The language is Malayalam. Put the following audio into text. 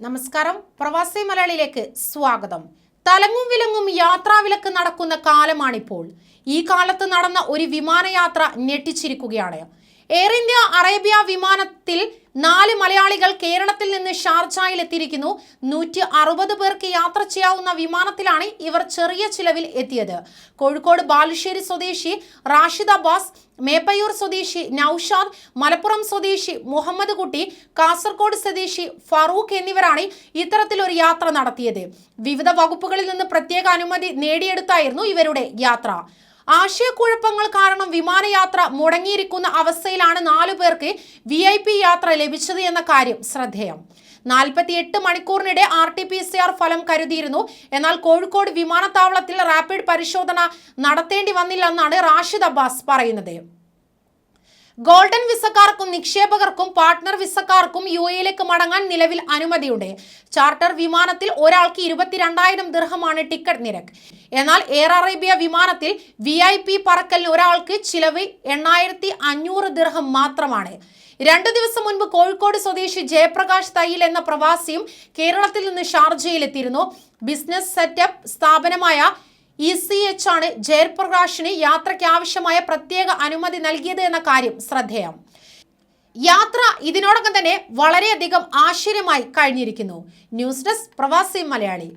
നമസ്കാരം. പ്രവാസി മലയാളിയിലേക്ക് സ്വാഗതം. തലങ്ങും വിലങ്ങും യാത്രാവിലക്ക് നടക്കുന്ന കാലമാണിപ്പോൾ. ഈ കാലത്ത് നടന്ന ഒരു വിമാനയാത്ര ഞെട്ടിച്ചിരിക്കുകയാണ്. എയർ ഇന്ത്യ അറേബ്യ വിമാനത്തിൽ നാല് മലയാളികൾ കേരളത്തിൽ നിന്ന് ഷാർജായിൽ എത്തിയിരിക്കുന്നു. നൂറ്റി അറുപത് പേർക്ക് യാത്ര ചെയ്യാവുന്ന വിമാനത്തിലാണ് ഇവർ ചെറിയ ചിലവിൽ എത്തിയത്. കോഴിക്കോട് ബാലുശ്ശേരി സ്വദേശി റാഷിദ് അബ്ബാസ് മേപ്പയൂർ സ്വദേശി നൌഷാദ് മലപ്പുറം സ്വദേശി മുഹമ്മദ് കുട്ടി കാസർഗോഡ് സ്വദേശി ഫറൂഖ് എന്നിവരാണ് ഇത്തരത്തിലൊരു യാത്ര നടത്തിയത്. വിവിധ വകുപ്പുകളിൽ നിന്ന് പ്രത്യേക അനുമതി നേടിയെടുത്തായിരുന്നു ഇവരുടെ യാത്ര. ആശയക്കുഴപ്പങ്ങൾ കാരണം വിമാനയാത്ര മുടങ്ങിയിരിക്കുന്ന അവസ്ഥയിലാണ് നാലു പേർക്ക് വി ഐ പി യാത്ര ലഭിച്ചത് എന്ന കാര്യം ശ്രദ്ധേയം. നാൽപ്പത്തി എട്ട് മണിക്കൂറിനിടെ R T P C R ഫലം കരുതിയിരുന്നു. എന്നാൽ കോഴിക്കോട് വിമാനത്താവളത്തിൽ റാപ്പിഡ് പരിശോധന നടത്തേണ്ടി വന്നില്ലെന്നാണ് റാഷിദ് അബ്ബാസ് പറയുന്നത്. ഗോൾഡൻ വിസക്കാർക്കും നിക്ഷേപകർക്കും പാർട്ട്ണർ വിസക്കാർക്കും യു എയിലേക്ക് മടങ്ങാൻ നിലവിൽ അനുമതിയുണ്ട്. ചാർട്ടർ വിമാനത്തിൽ ഒരാൾക്ക് ഇരുപത്തിരണ്ടായിരം ദീർഘമാണ് ടിക്കറ്റ് നിരക്ക്. എന്നാൽ എയർ അറേബ്യ വിമാനത്തിൽ വി ഐ പി പറക്കലിന് ഒരാൾക്ക് ചിലവ് എണ്ണായിരത്തി അഞ്ഞൂറ് ദിർഹം മാത്രമാണ്. രണ്ടു ദിവസം മുൻപ് കോഴിക്കോട് സ്വദേശി ജയപ്രകാശ് തയ്യിൽ എന്ന പ്രവാസിയും കേരളത്തിൽ നിന്ന് ഷാർജയിലെത്തിയിരുന്നു. ബിസിനസ് സെറ്റപ്പ് സ്ഥാപനമായ ഇ സി എച്ച് ആണ് ജയപ്രകാശിന് യാത്രയ്ക്ക് ആവശ്യമായ പ്രത്യേക അനുമതി നൽകിയത് എന്ന കാര്യം ശ്രദ്ധേയം. യാത്ര ഇതിനോടകം തന്നെ വളരെയധികം ആശ്ചര്യമായി കഴിഞ്ഞിരിക്കുന്നു. ന്യൂസ് ഡെസ്ക് പ്രവാസി മലയാളി.